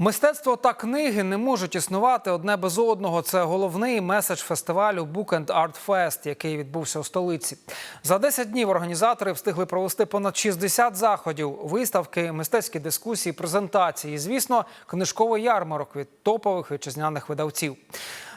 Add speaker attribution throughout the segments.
Speaker 1: Мистецтво та книги не можуть існувати одне без одного. Це головний меседж фестивалю Book and Art Fest, який відбувся у столиці. За 10 днів організатори встигли провести понад 60 заходів, виставки, мистецькі дискусії, презентації. І, звісно, книжковий ярмарок від топових вітчизняних видавців.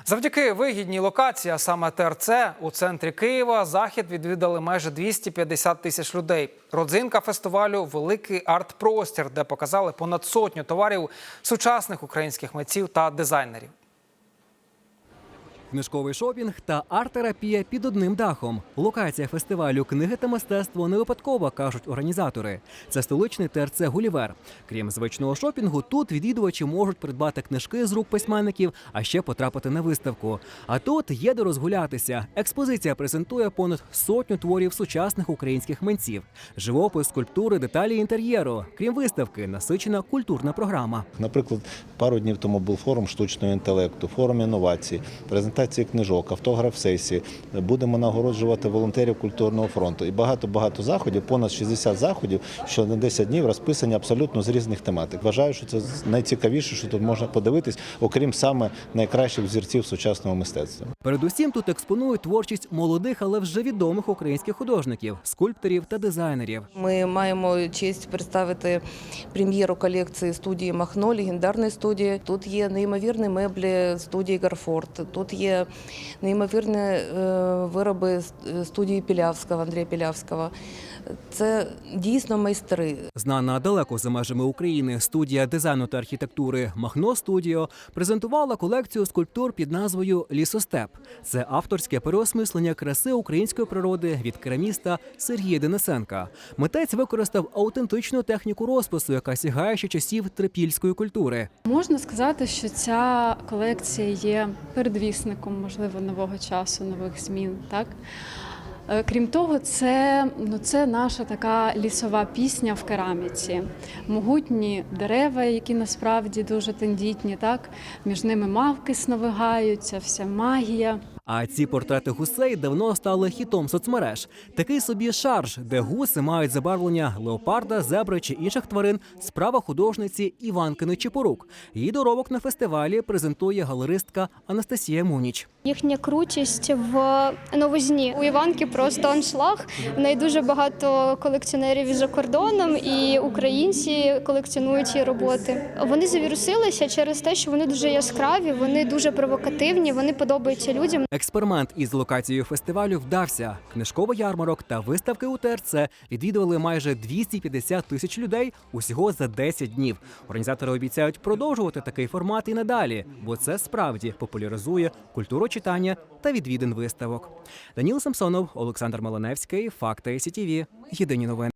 Speaker 1: Завдяки вигідній локації, а саме ТРЦ, у центрі Києва, захід відвідали майже 250 тисяч людей. Родзинка фестивалю великий арт-простір, де показали понад сотню товарів сучасних українських митців та дизайнерів.
Speaker 2: Книжковий шопінг та арт-терапія під одним дахом. Локація фестивалю книги та мистецтво не випадкова, кажуть організатори. Це столичний ТРЦ Гулівер. Крім звичного шопінгу, тут відвідувачі можуть придбати книжки з рук письменників, а ще потрапити на виставку. А тут є де розгулятися. Експозиція презентує понад сотню творів сучасних українських митців, живопис, скульптури, деталі інтер'єру. Крім виставки, насичена культурна програма.
Speaker 3: Наприклад, пару днів тому був форум штучного інтелекту, форум інновацій, презентації книжок, автограф сесії. Будемо нагороджувати волонтерів культурного фронту і багато багато заходів, понад 60 заходів, що на 10 днів розписані абсолютно з різних тематик. Вважаю, що це найцікавіше, що тут можна подивитись, окрім саме найкращих взірців сучасного мистецтва.
Speaker 2: Передусім тут експонують творчість молодих, але вже відомих українських художників, скульпторів та дизайнерів.
Speaker 4: Ми маємо честь представити прем'єру колекції студії Махно, легендарної студії. Тут є неймовірні меблі студії Гарфорд. Тут є неймовірні е, вироби студії Пілявського, Андрія Пілявського. Це дійсно майстри.
Speaker 2: Знана далеко за межами України студія дизайну та архітектури Махно Студіо презентувала колекцію скульптур під назвою Лісостеп. Це авторське переосмислення краси української природи від кераміста Сергія Денисенка. Митець використав аутентичну техніку розпису, яка сягає ще часів трипільської культури.
Speaker 5: Можна сказати, що ця колекція є передвісником, можливо, нового часу, нових змін. Так? Е, Крім того, це, ну, це наша така лісова пісня в кераміці. Могутні дерева, які насправді дуже тендітні, так? між ними мавки сновигаються, вся магія.
Speaker 2: А ці портрети гусей давно стали хітом соцмереж. Такий собі шарж, де гуси мають забарвлення леопарда, зебри чи інших тварин. Справа художниці Іванкини Чепорук. Її доробок на фестивалі презентує галеристка Анастасія Муніч.
Speaker 6: Їхня крутість в новизні. У Іванки просто аншлаг. В неї дуже багато колекціонерів і за кордоном, і українці колекціонують її роботи. Вони завірусилися через те, що вони дуже яскраві, вони дуже провокативні, вони подобаються людям.
Speaker 2: Експеримент із локацією фестивалю вдався. Книжковий ярмарок та виставки у ТРЦ відвідували майже 250 тисяч людей усього за 10 днів. Організатори обіцяють продовжувати такий формат і надалі, бо це справді популяризує культуру читання та відвідин виставок. Даніл Самсонов, Олександр Маланевський, Факти СІТІВІ. Єдині новини.